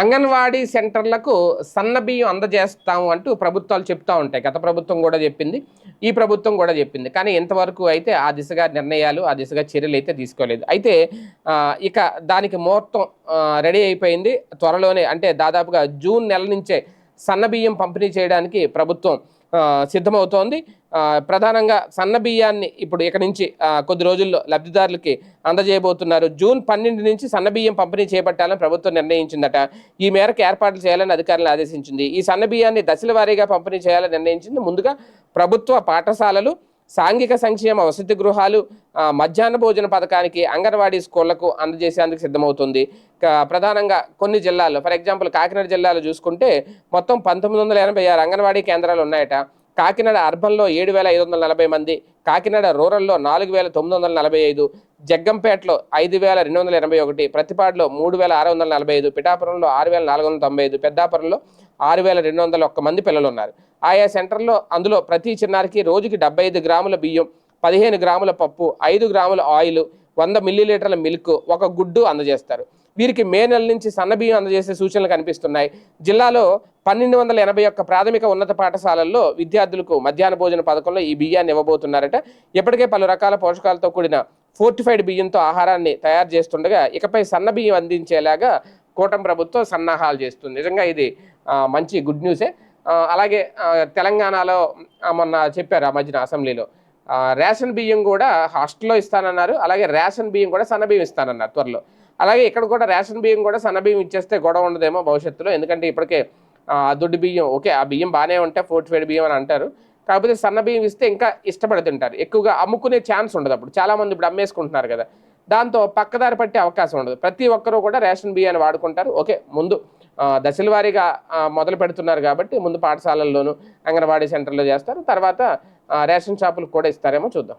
అంగన్వాడీ సెంటర్లకు సన్న బియ్యం అందజేస్తాము అంటూ ప్రభుత్వాలు చెప్తా ఉంటాయి. గత ప్రభుత్వం కూడా చెప్పింది ఈ ప్రభుత్వం కూడా చెప్పింది. కానీ ఇంతవరకు అయితే ఆ దిశగా నిర్ణయాలు ఆ దిశగా చర్యలు అయితే తీసుకోలేదు. అయితే ఇక దానికి ముహూర్తం రెడీ అయిపోయింది. త్వరలోనే అంటే దాదాపుగా జూన్ నెల నుంచే సన్న బియ్యం పంపిణీ చేయడానికి ప్రభుత్వం సిద్ధమవుతోంది. ప్రధానంగా సన్న బియ్యాన్ని ఇప్పుడు ఇక నుంచి కొద్ది రోజుల్లో లబ్ధిదారులకి అందజేయబోతున్నారు. జూన్ పన్నెండు నుంచి సన్న బియ్యం పంపిణీ చేపట్టాలని ప్రభుత్వం నిర్ణయించిందట. ఈ మేరకు ఏర్పాట్లు చేయాలని అధికారులను ఆదేశించింది. ఈ సన్న బియ్యాన్ని దశల వారీగా పంపిణీ చేయాలని నిర్ణయించింది. ముందుగా ప్రభుత్వ పాఠశాలలు సాంఘిక సంక్షేమ వసతి గృహాలు మధ్యాహ్న భోజన పథకానికి అంగన్వాడీ స్కూళ్ళకు అందజేసేందుకు సిద్ధమవుతుంది. ప్రధానంగా కొన్ని జిల్లాల్లో ఫర్ ఎగ్జాంపుల్ కాకినాడ జిల్లాలో చూసుకుంటే మొత్తం పంతొమ్మిది వందల ఎనభై ఆరు అంగన్వాడీ కేంద్రాలు ఉన్నాయట. కాకినాడ అర్బన్లో ఏడు వేల ఐదు వందల నలభై మంది కాకినాడ రూరల్లో నాలుగు వేల తొమ్మిది వందల నలభై ఐదు జగ్గంపేటలో ఐదు వేల రెండు వందల ఎనభై ఒకటి ప్రతిపాడులో మూడు వేల ఆరు వందల నలభై ఐదు పిఠాపురంలో ఆరు వేల నాలుగు వందల తొంభై ఐదు పెద్దాపురంలో ఆరు వేల రెండు వందల ఒక్క మంది పిల్లలు ఉన్నారు ఆయా సెంటర్లో అందులో ప్రతి చిన్నారికి రోజుకి డెబ్బై ఐదు గ్రాముల బియ్యం పదిహేను గ్రాముల పప్పు ఐదు గ్రాముల ఆయిల్ వంద మిల్లీలీటర్ల మిల్క్ ఒక గుడ్డు అందజేస్తారు. వీరికి మే నెల నుంచి సన్న బియ్యం అందజేసే సూచనలు కనిపిస్తున్నాయి. జిల్లాలో పన్నెండు వందల ఎనభై ఒక్క ప్రాథమిక ఉన్నత పాఠశాలల్లో విద్యార్థులకు మధ్యాహ్న భోజన పథకంలో ఈ బియ్యాన్ని ఇవ్వబోతున్నారట. ఇప్పటికే పలు రకాల పోషకాలతో కూడిన ఫోర్టిఫైడ్ బియ్యంతో ఆహారాన్ని తయారు చేస్తుండగా ఇకపై సన్న బియ్యం అందించేలాగా కూటమి ప్రభుత్వం సన్నాహాలు చేస్తుంది. నిజంగా ఇది మంచి గుడ్ న్యూసే అలాగే తెలంగాణలో మొన్న చెప్పారు ఆ మధ్యన అసెంబ్లీలో. రేషన్ బియ్యం కూడా హాస్టల్లో ఇస్తానన్నారు. అలాగే రేషన్ బియ్యం కూడా సన్న బియ్యం ఇస్తానన్నారు త్వరలో. అలాగే ఇక్కడ కూడా రేషన్ బియ్యం కూడా సన్న బియ్యం ఇచ్చేస్తే గొడవ ఉండదేమో భవిష్యత్తులో. ఎందుకంటే ఇప్పటికే ఆ, దొడ్డు బియ్యం ఓకే ఆ బియ్యం బాగానే ఉంటే ఫోర్టిఫైడ్ బియ్యం అని అంటారు. కాకపోతే సన్న బియ్యం ఇస్తే ఇంకా ఇష్టపడి తింటారు ఎక్కువగా అమ్ముకునే ఛాన్స్ ఉండదు అప్పుడు. చాలామంది ఇప్పుడు అమ్మేసుకుంటున్నారు కదా. దాంతో పక్కదారి పట్టే అవకాశం ఉండదు. ప్రతి ఒక్కరూ కూడా రేషన్ బియ్యాన్ని వాడుకుంటారు. ఓకే ముందు దశల వారీగా మొదలు పెడుతున్నారు కాబట్టి ముందు పాఠశాలల్లోనూ అంగన్వాడీ సెంటర్లో చేస్తారు. తర్వాత రేషన్ షాపులకు కూడా ఇస్తారేమో చూద్దాం.